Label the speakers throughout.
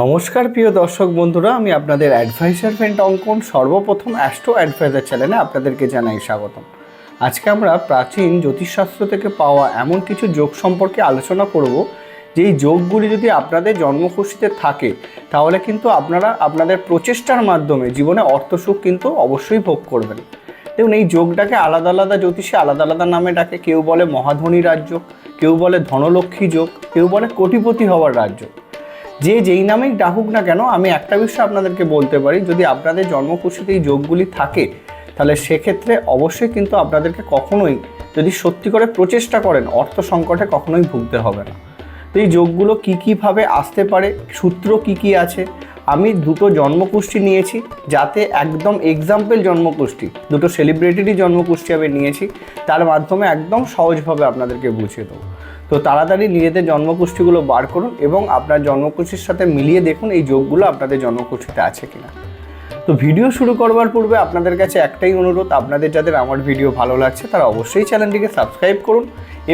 Speaker 1: নমস্কার প্রিয় দর্শক বন্ধুরা আমি আপনাদের অ্যাডভাইসার ফ্রেন্ড অঙ্কন সর্বপ্রথম অ্যাস্ট্রো অ্যাডভাইজার চ্যানেলে আপনাদেরকে জানাই স্বাগতম আজকে আমরা প্রাচীন জ্যোতিষশাস্ত্র থেকে পাওয়া এমন কিছু যোগ সম্পর্কে আলোচনা করব এই যোগগুলি যদি আপনাদের জন্মখুশিতে থাকে তাহলে কিন্তু আপনারা আপনাদের প্রচেষ্টার মাধ্যমে জীবনে অর্থসুখ কিন্তু অবশ্যই ভোগ করবেন দেখুন এই যোগটাকে আলাদা আলাদা জ্যোতিষে আলাদা আলাদা নামে ডাকে কেউ বলে মহাধনী রাজ্য কেউ বলে ধনলক্ষ্মী যোগ কেউ বলে কোটিপতি হওয়ার রাজ্য যে যেই নামেই ডাকুক না কেন আমি একটা বিষয় আপনাদেরকে বলতে পারি যদি আপনাদের জন্মকুশিতে এই যোগগুলি থাকে তাহলে সেক্ষেত্রে অবশ্যই কিন্তু আপনাদেরকে কখনোই যদি সত্যি করে প্রচেষ্টা করেন অর্থ সংকটে কখনোই ভুগতে হবে না তো এই যোগগুলো কী কীভাবে আসতে পারে সূত্র কি কি আছে আমি দুটো জন্মকুষ্টি নিয়েছি যাতে একদম এক্সাম্পল জন্মকুষ্টি দুটো সেলিব্রিটিরই জন্মকুষ্টি আমি নিয়েছি তার মাধ্যমে একদম সহজভাবে আপনাদেরকে বুঝিয়ে দেবো তো তাড়াতাড়ি নিজেদের জন্মকুষ্ঠিগুলো বার করুন এবং আপনার জন্মকুষ্ঠির সাথে মিলিয়ে দেখুন এই যোগগুলো আপনাদের জন্মকুষ্ঠিতে আছে কিনা তো ভিডিও শুরু করবার পূর্বে আপনাদের কাছে একটাই অনুরোধ আপনাদের যাদের আমার ভিডিও ভালো লাগছে তারা অবশ্যই চ্যানেলটিকে সাবস্ক্রাইব করুন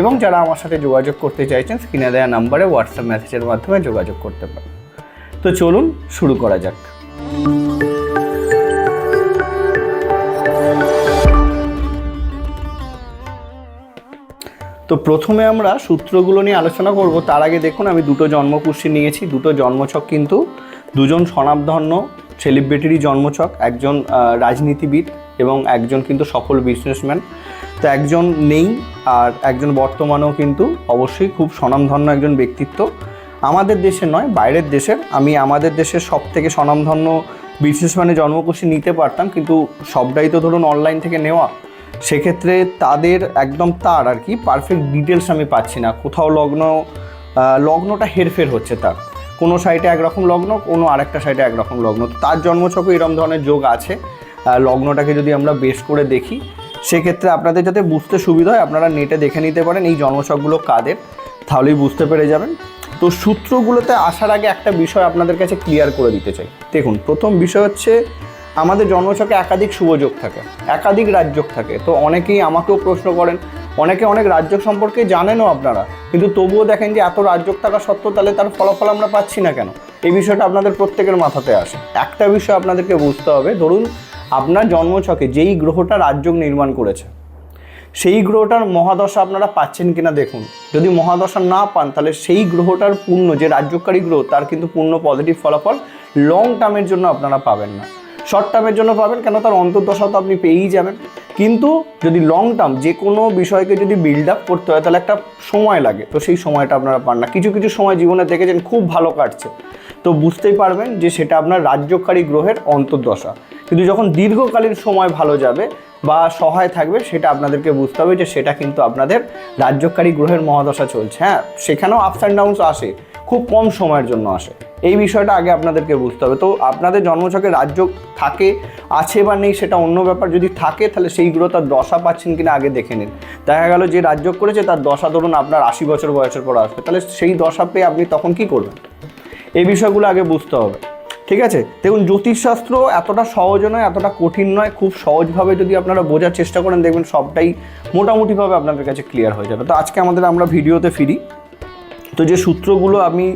Speaker 1: এবং যারা আমার সাথে যোগাযোগ করতে চাইছেন স্ক্রিনে দেওয়া নাম্বারে হোয়াটসঅ্যাপ মেসেজের মাধ্যমে যোগাযোগ করতে পারেন তো চলুন শুরু করা যাক তো প্রথমে আমরা সূত্রগুলো নিয়ে আলোচনা করব তার আগে দেখুন আমি দুটো জন্মপুষ্টি নিয়েছি দুটো জন্মছক কিন্তু দুজন স্বনামধন্য সেলিব্রিটিরই জন্মছক একজন রাজনীতিবিদ এবং একজন কিন্তু সফল বিজনেসম্যান তো একজন নেই আর একজন বর্তমানেও কিন্তু অবশ্যই খুব স্বনামধন্য একজন ব্যক্তিত্ব আমাদের দেশে নয় বাইরের দেশের আমি আমাদের দেশের সব থেকে স্বনামধন্য বিজনেসম্যানের জন্মকুশি নিতে পারতাম কিন্তু সবটাই তো ধরুন অনলাইন থেকে নেওয়া সেক্ষেত্রে তাদের একদম তার আর কি পারফেক্ট ডিটেলস আমি পাচ্ছি না কোথাও লগ্ন লগ্নটা হেরফের হচ্ছে তার কোনো সাইডে একরকম লগ্ন কোনো আরেকটা সাইডে একরকম লগ্ন তার জন্মছকে এরম ধরনের যোগ আছে লগ্নটাকে যদি আমরা বেশ করে দেখি সেক্ষেত্রে আপনাদের যাতে বুঝতে সুবিধা হয় আপনারা নেটে দেখে নিতে পারেন এই জন্মছকগুলো কাদের তাহলেই বুঝতে পেরে যাবেন তো সূত্রগুলোতে আসার আগে একটা বিষয় আপনাদের কাছে ক্লিয়ার করে দিতে চাই দেখুন প্রথম বিষয় হচ্ছে আমাদের জন্মছকে একাধিক শুভযোগ থাকে একাধিক রাজযোগ থাকে তো অনেকেই আমাকেও প্রশ্ন করেন অনেকে অনেক রাজযোগ সম্পর্কে জানেনও আপনারা কিন্তু তবুও দেখেন যে এত রাজযোগ থাকা সত্ত্বেও তাহলে তার ফলাফল আমরা পাচ্ছি না কেন এই বিষয়টা আপনাদের প্রত্যেকের মাথাতে আসে একটা বিষয় আপনাদেরকে বুঝতে হবে ধরুন আপনার জন্মছকে যেই গ্রহটা রাজযোগ নির্মাণ করেছে সেই গ্রহটার মহাদশা আপনারা পাচ্ছেন কিনা দেখুন যদি মহাদশা না পান তাহলে সেই গ্রহটার পূর্ণ যে রাজ্যকারী গ্রহ তার কিন্তু পূর্ণ পজিটিভ ফলাফল লং টার্মের জন্য আপনারা পাবেন না শর্ট টার্মের জন্য পাবেন কেন তার অন্তর্দশা তো আপনি পেয়েই যাবেন কিন্তু যদি লং টার্ম যে কোনো বিষয়কে যদি বিল্ড আপ করতে হয় তাহলে একটা সময় লাগে তো সেই সময়টা আপনারা পান না কিছু কিছু সময় জীবনে দেখেছেন খুব ভালো কাটছে তো বুঝতেই পারবেন যে সেটা আপনার রাজ্যকারী গ্রহের অন্তর্দশা কিন্তু যখন দীর্ঘকালীন সময় ভালো যাবে বা সহায় থাকবে সেটা আপনাদেরকে বুঝতে হবে যে সেটা কিন্তু আপনাদের রাজ্যকারী গ্রহের মহাদশা চলছে হ্যাঁ সেখানেও আপস অ্যান্ড ডাউনস আসে খুব কম সময়ের জন্য আসে এই বিষয়টা আগে আপনাদেরকে বুঝতে হবে তো আপনাদের জন্মছকে রাজ্য থাকে আছে বা নেই সেটা অন্য ব্যাপার যদি থাকে তাহলে সেইগুলো তার দশা পাচ্ছেন কিনা আগে দেখে নিন দেখা গেল যে রাজ্য করেছে তার দশা ধরুন আপনার আশি বছর বয়সের পর আসবে তাহলে সেই দশা পেয়ে আপনি তখন কি করবেন এই বিষয়গুলো আগে বুঝতে হবে ঠিক আছে দেখুন জ্যোতিষশাস্ত্র এতটা সহজ নয় এতটা কঠিন নয় খুব সহজভাবে যদি আপনারা বোঝার চেষ্টা করেন দেখবেন সবটাই মোটামুটিভাবে আপনাদের কাছে ক্লিয়ার হয়ে যাবে তো আজকে আমাদের আমরা ভিডিওতে ফিরি তো যে সূত্রগুলো আমি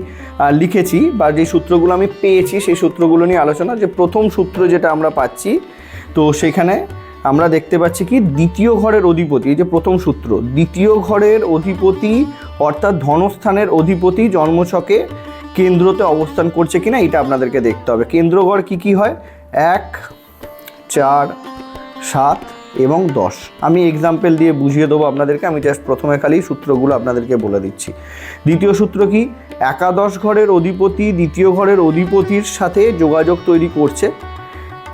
Speaker 1: লিখেছি বা যে সূত্রগুলো আমি পেয়েছি সেই সূত্রগুলো নিয়ে আলোচনা যে প্রথম সূত্র যেটা আমরা পাচ্ছি তো সেখানে আমরা দেখতে পাচ্ছি কি দ্বিতীয় ঘরের অধিপতি এই যে প্রথম সূত্র দ্বিতীয় ঘরের অধিপতি অর্থাৎ ধনস্থানের অধিপতি জন্মছকে কেন্দ্রতে অবস্থান করছে কিনা এটা আপনাদেরকে দেখতে হবে কেন্দ্রগড় কি কি হয় এক চার সাত এবং দশ আমি এক্সাম্পল দিয়ে বুঝিয়ে দেবো আপনাদেরকে আমি জাস্ট প্রথমে খালি সূত্রগুলো আপনাদেরকে বলে দিচ্ছি দ্বিতীয় সূত্র কি একাদশ ঘরের অধিপতি দ্বিতীয় ঘরের অধিপতির সাথে যোগাযোগ তৈরি করছে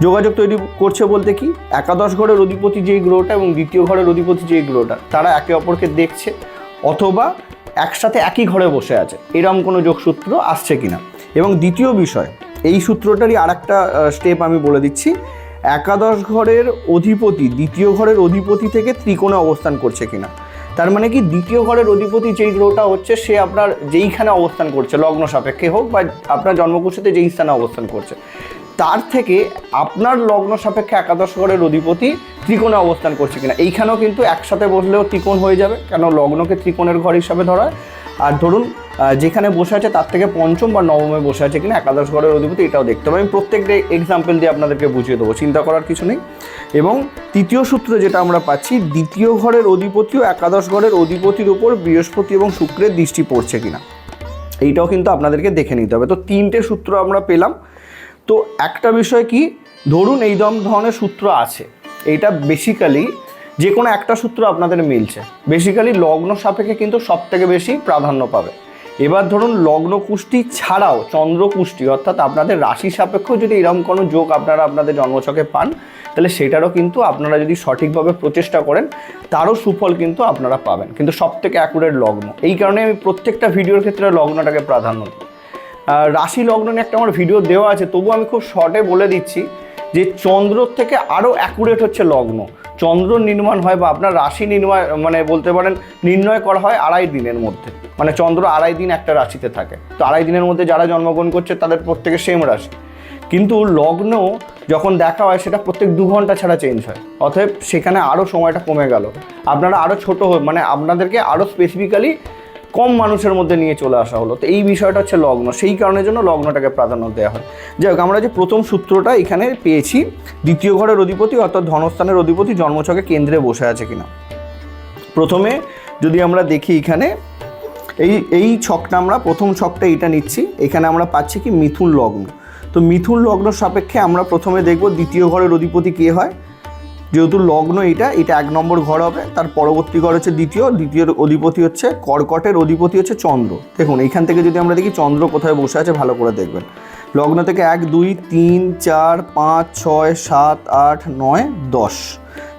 Speaker 1: যোগাযোগ তৈরি করছে বলতে কি একাদশ ঘরের অধিপতি যেই গ্রহটা এবং দ্বিতীয় ঘরের অধিপতি যেই গ্রহটা তারা একে অপরকে দেখছে অথবা একসাথে একই ঘরে বসে আছে এরম কোনো যোগসূত্র আসছে কিনা এবং দ্বিতীয় বিষয় এই সূত্রটারই আর একটা স্টেপ আমি বলে দিচ্ছি একাদশ ঘরের অধিপতি দ্বিতীয় ঘরের অধিপতি থেকে ত্রিকোণে অবস্থান করছে কিনা তার মানে কি দ্বিতীয় ঘরের অধিপতি যেই গ্রহটা হচ্ছে সে আপনার যেইখানে অবস্থান করছে লগ্ন সাপেক্ষে হোক বা আপনার জন্মকুশিতে যেই স্থানে অবস্থান করছে তার থেকে আপনার লগ্ন সাপেক্ষে একাদশ ঘরের অধিপতি ত্রিকোণে অবস্থান করছে কিনা এইখানেও কিন্তু একসাথে বসলেও ত্রিকোণ হয়ে যাবে কেন লগ্নকে ত্রিকোণের ঘর হিসাবে ধরা আর ধরুন যেখানে বসে আছে তার থেকে পঞ্চম বা নবমে বসে আছে কিনা একাদশ ঘরের অধিপতি এটাও দেখতে হবে আমি প্রত্যেকটা এক্সাম্পল দিয়ে আপনাদেরকে বুঝিয়ে দেবো চিন্তা করার কিছু নেই এবং তৃতীয় সূত্র যেটা আমরা পাচ্ছি দ্বিতীয় ঘরের অধিপতিও একাদশ ঘরের অধিপতির উপর বৃহস্পতি এবং শুক্রের দৃষ্টি পড়ছে কিনা এইটাও কিন্তু আপনাদেরকে দেখে নিতে হবে তো তিনটে সূত্র আমরা পেলাম তো একটা বিষয় কি ধরুন এই দম ধরনের সূত্র আছে এইটা বেসিক্যালি যে কোনো একটা সূত্র আপনাদের মিলছে বেসিক্যালি লগ্ন সাপেক্ষে কিন্তু সব থেকে বেশি প্রাধান্য পাবে এবার ধরুন লগ্ন কুষ্টি ছাড়াও চন্দ্র কুষ্টি অর্থাৎ আপনাদের রাশি সাপেক্ষ যদি এরকম কোনো যোগ আপনারা আপনাদের জন্মছকে পান তাহলে সেটারও কিন্তু আপনারা যদি সঠিকভাবে প্রচেষ্টা করেন তারও সুফল কিন্তু আপনারা পাবেন কিন্তু সব থেকে অ্যাকুরেট লগ্ন এই কারণে আমি প্রত্যেকটা ভিডিওর ক্ষেত্রে লগ্নটাকে প্রাধান্য দিই রাশি লগ্ন নিয়ে একটা আমার ভিডিও দেওয়া আছে তবু আমি খুব শর্টে বলে দিচ্ছি যে চন্দ্রর থেকে আরও অ্যাকুরেট হচ্ছে লগ্ন চন্দ্র নির্মাণ হয় বা আপনার রাশি নির্মাণ মানে বলতে পারেন নির্ণয় করা হয় আড়াই দিনের মধ্যে মানে চন্দ্র আড়াই দিন একটা রাশিতে থাকে তো আড়াই দিনের মধ্যে যারা জন্মগ্রহণ করছে তাদের প্রত্যেকে সেম রাশি কিন্তু লগ্ন যখন দেখা হয় সেটা প্রত্যেক দু ঘন্টা ছাড়া চেঞ্জ হয় অতএব সেখানে আরও সময়টা কমে গেল আপনারা আরও ছোটো মানে আপনাদেরকে আরও স্পেসিফিক্যালি কম মানুষের মধ্যে নিয়ে চলে আসা হলো তো এই বিষয়টা হচ্ছে লগ্ন সেই কারণের জন্য লগ্নটাকে প্রাধান্য দেওয়া হয় যাই হোক আমরা যে প্রথম সূত্রটা এখানে পেয়েছি দ্বিতীয় ঘরের অধিপতি অর্থাৎ ধনস্থানের অধিপতি জন্মছকে কেন্দ্রে বসে আছে কিনা প্রথমে যদি আমরা দেখি এখানে এই এই ছকটা আমরা প্রথম ছকটা এটা নিচ্ছি এখানে আমরা পাচ্ছি কি মিথুন লগ্ন তো মিথুন লগ্ন সাপেক্ষে আমরা প্রথমে দেখব দ্বিতীয় ঘরের অধিপতি কে হয় যেহেতু লগ্ন এটা এটা এক নম্বর ঘর হবে তার পরবর্তী ঘর হচ্ছে দ্বিতীয় দ্বিতীয় অধিপতি হচ্ছে কর্কটের অধিপতি হচ্ছে চন্দ্র দেখুন এখান থেকে যদি আমরা দেখি চন্দ্র কোথায় বসে আছে ভালো করে দেখবেন লগ্ন থেকে এক দুই তিন চার পাঁচ ছয় সাত আট নয় দশ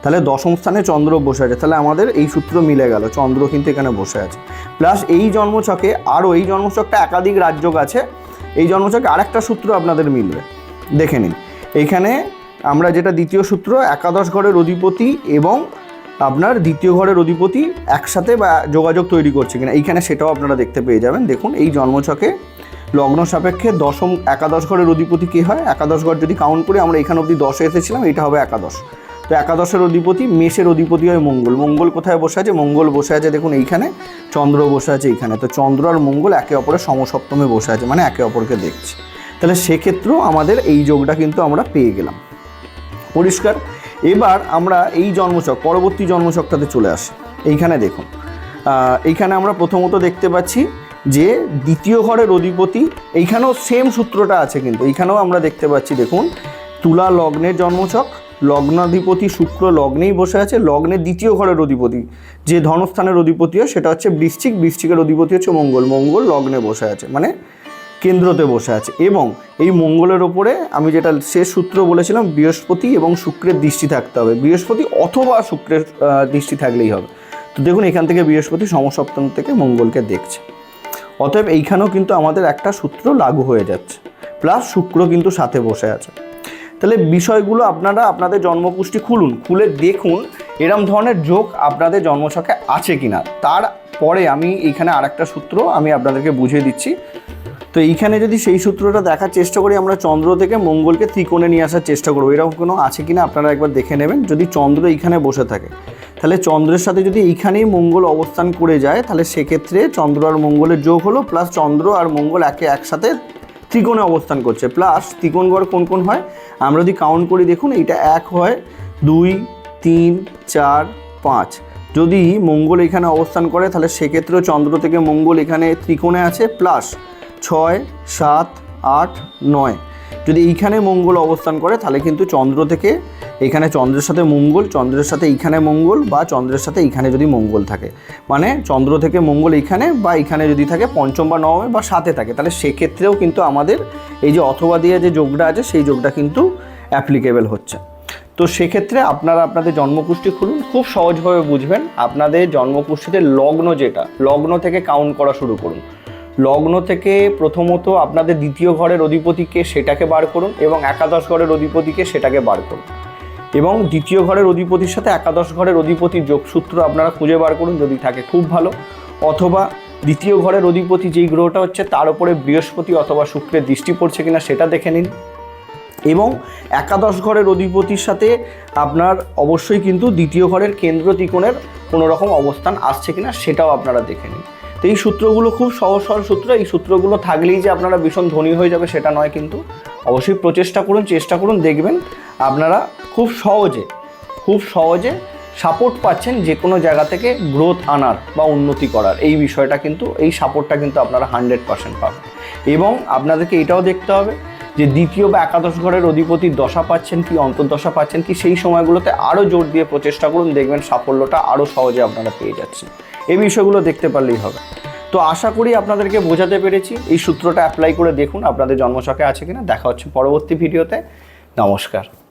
Speaker 1: তাহলে দশম স্থানে চন্দ্র বসে আছে তাহলে আমাদের এই সূত্র মিলে গেল চন্দ্র কিন্তু এখানে বসে আছে প্লাস এই জন্মছকে আরও এই জন্মছকটা একাধিক রাজ্যক আছে এই জন্মছকে আরেকটা সূত্র আপনাদের মিলবে দেখে নিন এইখানে আমরা যেটা দ্বিতীয় সূত্র একাদশ ঘরের অধিপতি এবং আপনার দ্বিতীয় ঘরের অধিপতি একসাথে বা যোগাযোগ তৈরি করছে কিনা এইখানে সেটাও আপনারা দেখতে পেয়ে যাবেন দেখুন এই জন্মছকে লগ্ন সাপেক্ষে দশম একাদশ ঘরের অধিপতি কী হয় একাদশ ঘর যদি কাউন্ট করি আমরা এখানে অবধি দশে এসেছিলাম এটা হবে একাদশ তো একাদশের অধিপতি মেষের অধিপতি হয় মঙ্গল মঙ্গল কোথায় বসে আছে মঙ্গল বসে আছে দেখুন এইখানে চন্দ্র বসে আছে এইখানে তো চন্দ্র আর মঙ্গল একে অপরের সমসপ্তমে বসে আছে মানে একে অপরকে দেখছে তাহলে সেক্ষেত্রেও আমাদের এই যোগটা কিন্তু আমরা পেয়ে গেলাম পরিষ্কার এবার আমরা এই জন্মচক পরবর্তী জন্মচকটাতে চলে আসি এইখানে দেখুন এইখানে আমরা প্রথমত দেখতে পাচ্ছি যে দ্বিতীয় ঘরের অধিপতি এইখানেও সেম সূত্রটা আছে কিন্তু এইখানেও আমরা দেখতে পাচ্ছি দেখুন তুলা লগ্নের জন্মচক লগ্নাধিপতি শুক্র লগ্নেই বসে আছে লগ্নের দ্বিতীয় ঘরের অধিপতি যে ধনস্থানের অধিপতিও সেটা হচ্ছে বৃশ্চিক বৃশ্চিকের অধিপতি হচ্ছে মঙ্গল মঙ্গল লগ্নে বসে আছে মানে কেন্দ্রতে বসে আছে এবং এই মঙ্গলের ওপরে আমি যেটা শেষ সূত্র বলেছিলাম বৃহস্পতি এবং শুক্রের দৃষ্টি থাকতে হবে বৃহস্পতি অথবা শুক্রের দৃষ্টি থাকলেই হবে তো দেখুন এখান থেকে বৃহস্পতি সমসপ্তম থেকে মঙ্গলকে দেখছে অতএব এইখানেও কিন্তু আমাদের একটা সূত্র লাগু হয়ে যাচ্ছে প্লাস শুক্র কিন্তু সাথে বসে আছে তাহলে বিষয়গুলো আপনারা আপনাদের জন্মপুষ্টি খুলুন খুলে দেখুন এরম ধরনের যোগ আপনাদের জন্মশকে আছে কিনা তারপরে আমি এখানে আরেকটা সূত্র আমি আপনাদেরকে বুঝিয়ে দিচ্ছি তো এইখানে যদি সেই সূত্রটা দেখার চেষ্টা করি আমরা চন্দ্র থেকে মঙ্গলকে ত্রিকোণে নিয়ে আসার চেষ্টা করবো এরকম কোনো আছে কি না আপনারা একবার দেখে নেবেন যদি চন্দ্র এইখানে বসে থাকে তাহলে চন্দ্রের সাথে যদি এইখানেই মঙ্গল অবস্থান করে যায় তাহলে সেক্ষেত্রে চন্দ্র আর মঙ্গলের যোগ হলো প্লাস চন্দ্র আর মঙ্গল একে একসাথে ত্রিকোণে অবস্থান করছে প্লাস ত্রিকোণগড় কোন কোন হয় আমরা যদি কাউন্ট করি দেখুন এইটা এক হয় দুই তিন চার পাঁচ যদি মঙ্গল এখানে অবস্থান করে তাহলে সেক্ষেত্রেও চন্দ্র থেকে মঙ্গল এখানে ত্রিকোণে আছে প্লাস ছয় সাত আট নয় যদি এইখানে মঙ্গল অবস্থান করে তাহলে কিন্তু চন্দ্র থেকে এখানে চন্দ্রের সাথে মঙ্গল চন্দ্রের সাথে এইখানে মঙ্গল বা চন্দ্রের সাথে এইখানে যদি মঙ্গল থাকে মানে চন্দ্র থেকে মঙ্গল এইখানে বা এখানে যদি থাকে পঞ্চম বা নবমে বা সাথে থাকে তাহলে সেক্ষেত্রেও কিন্তু আমাদের এই যে অথবা দিয়ে যে যোগটা আছে সেই যোগটা কিন্তু অ্যাপ্লিকেবল হচ্ছে তো সেক্ষেত্রে আপনারা আপনাদের জন্মকুষ্টি খুলুন খুব সহজভাবে বুঝবেন আপনাদের জন্মকুষ্টিতে লগ্ন যেটা লগ্ন থেকে কাউন্ট করা শুরু করুন লগ্ন থেকে প্রথমত আপনাদের দ্বিতীয় ঘরের অধিপতিকে সেটাকে বার করুন এবং একাদশ ঘরের অধিপতিকে সেটাকে বার করুন এবং দ্বিতীয় ঘরের অধিপতির সাথে একাদশ ঘরের অধিপতির যোগসূত্র আপনারা খুঁজে বার করুন যদি থাকে খুব ভালো অথবা দ্বিতীয় ঘরের অধিপতি যেই গ্রহটা হচ্ছে তার উপরে বৃহস্পতি অথবা শুক্রের দৃষ্টি পড়ছে কিনা সেটা দেখে নিন এবং একাদশ ঘরের অধিপতির সাথে আপনার অবশ্যই কিন্তু দ্বিতীয় ঘরের কেন্দ্র ত্রিকোণের কোনো রকম অবস্থান আসছে কিনা সেটাও আপনারা দেখে নিন এই সূত্রগুলো খুব সহজ সরল সূত্র এই সূত্রগুলো থাকলেই যে আপনারা ভীষণ ধনী হয়ে যাবে সেটা নয় কিন্তু অবশ্যই প্রচেষ্টা করুন চেষ্টা করুন দেখবেন আপনারা খুব সহজে খুব সহজে সাপোর্ট পাচ্ছেন যে কোনো জায়গা থেকে গ্রোথ আনার বা উন্নতি করার এই বিষয়টা কিন্তু এই সাপোর্টটা কিন্তু আপনারা হান্ড্রেড পারসেন্ট পাবেন এবং আপনাদেরকে এটাও দেখতে হবে যে দ্বিতীয় বা একাদশ ঘরের অধিপতি দশা পাচ্ছেন কি অন্তর্দশা পাচ্ছেন কি সেই সময়গুলোতে আরও জোর দিয়ে প্রচেষ্টা করুন দেখবেন সাফল্যটা আরও সহজে আপনারা পেয়ে যাচ্ছেন এই বিষয়গুলো দেখতে পারলেই হবে তো আশা করি আপনাদেরকে বোঝাতে পেরেছি এই সূত্রটা অ্যাপ্লাই করে দেখুন আপনাদের জন্মছকে আছে কিনা দেখা হচ্ছে পরবর্তী ভিডিওতে নমস্কার